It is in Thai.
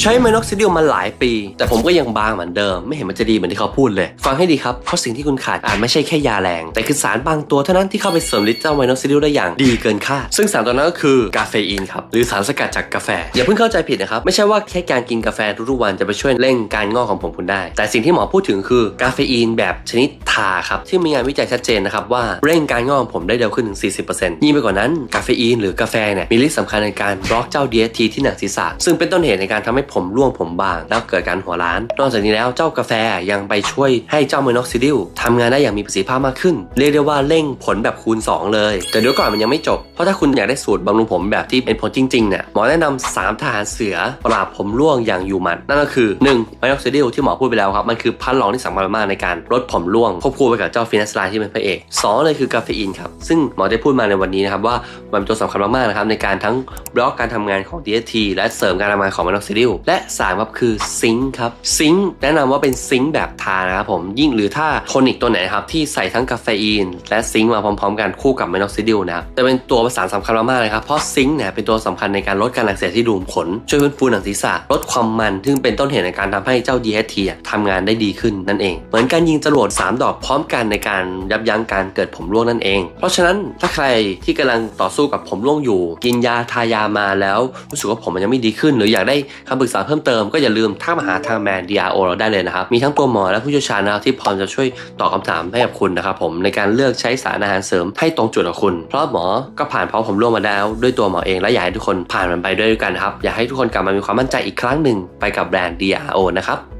ใช้ไมโนอกซิดิลมาหลายปี แต่ผมก็ยังบางเหมือนเดิม ไม่เห็นมันจะดีเหมือนที่เขาพูดเลย ฟังให้ดีครับ เพราะสิ่งที่คุณขาดอาจไม่ใช่แค่ยาแรง แต่คือสารบางตัวเท่านั้นที่เข้าไปเสริมฤทธิ์เจ้าไมโนอกซิดิลได้อย่างดีเกินคาดซึ่งสารตัวนั้นก็คือกาเฟอีนครับหรือสารสกัดจากกาแฟ อย่าเพิ่งเข้าใจผิดนะครับไม่ใช่ว่าแค่การกินกาแฟทุกๆวันจะไปช่วยเร่งการงอกของผมคุณได้ แต่สิ่งที่หมอพูดถึงคือกาเฟอีนแบบชนิดทาครับที่มีงานวิจัยชัดเจนนะครับว่าเร่งการงอกของผมได้เร็วขึ้นถึง 40%ยิ่งไปกว่านั้นกาเฟอีนหรือกาแฟเนี่ยมีฤทธิ์สำคัญในการบล็อกเจ้า DHT ที่หนังศีรษะซึ่งเป็นต้นเหตุในการทำให้ผมร่วงผมบาง แล้วเกิดการหัวล้าน นอกจากนี้แล้วเจ้ากาแฟยังไปช่วยให้เจ้าเมนอกซิดิลทำงานได้อย่างมีประสิทธิภาพมากขึ้น เรียกได้ว่าเร่งผลแบบคูณ 2 เลย แต่เดี๋ยวก่อนมันยังไม่จบ เพราะถ้าคุณอยากได้สูตรบำรุงผมแบบที่เป็นผลจริงๆเนี่ยหมอแนะนำสามทหารเสือปราบผมร่วงอย่างอยู่มัดนั่นก็คือ1ไมโนอกซิดิลที่หมอพูดไปแล้วครับ มันคือพันรองที่สำคัญมากในการลดผมร่วงควบคู่ไปกับเจ้าฟินัสไลที่เป็นพระเอกสองเลยคือกาเฟอีนครับซึ่งหมอได้พูดมาในวันนี้นะครับว่ามันเป็นตัวสำคัญมากๆนะครับในการทั้งบล็อกการทำงานของ DHT และเสริมการทำงานของมนอกซิดิลและสามครับคือซิงค์ครับซิงค์แนะนำว่าเป็นซิงค์แบบทานะครับผมยิ่งหรือถ้าโทนิกตัวไหนครับที่ใส่ทั้งกาเฟอีน และซิงค์มาพร้อมๆ กันคู่กับมนอกซิดิลนะครับแต่เป็นตัวประสานสำคัญมากๆเลยครับเพราะซิงค์เนี่ยเป็นตัวสำคัญในการลดการอักเสบที่รูมขนช่วยฟื้นฟูหนังศีรษะลดความมันซึ่งเป็นต้นเหตุในการทำให้เจ้า DHT อะทำงานได้ดีขึ้นนั่นเอง เหมือนการยิงจรวด3 ดอกพร้อมกันในการยับยั้งการเกิดผมร่วงนั่นเอง เพราะฉะนั้นถ้าใครที่กำลังต่อสู้กับผมร่วงอยู่ กินยาทายามาแล้วรู้สึกว่าผมมันยังไม่ดีขึ้น หรืออยากได้คำปรึกษาเพิ่มเติมก็อย่าลืมทักมาหาทางแมน DRO เราได้เลยนะครับ มีทั้งตัวหมอและผู้เชี่ยวชาญนะครับที่พร้อมจะช่วยตอบคำถามให้กับคุณนะครับผมในการเลือกใช้สารอาหารเสริมให้ตรงจุดกับคุณ เพราะหมอก็ผ่านเพราะผมร่วมมาแล้ว ด้วยตัวหมอเองและอยากให้ทุกคนผ่านมันไปด้วยกันครับอยากให้ทุกคนกลับมามีความมั่นใจอีกครั้งหนึ่งไปกับแบรนด์ DRO นะครับ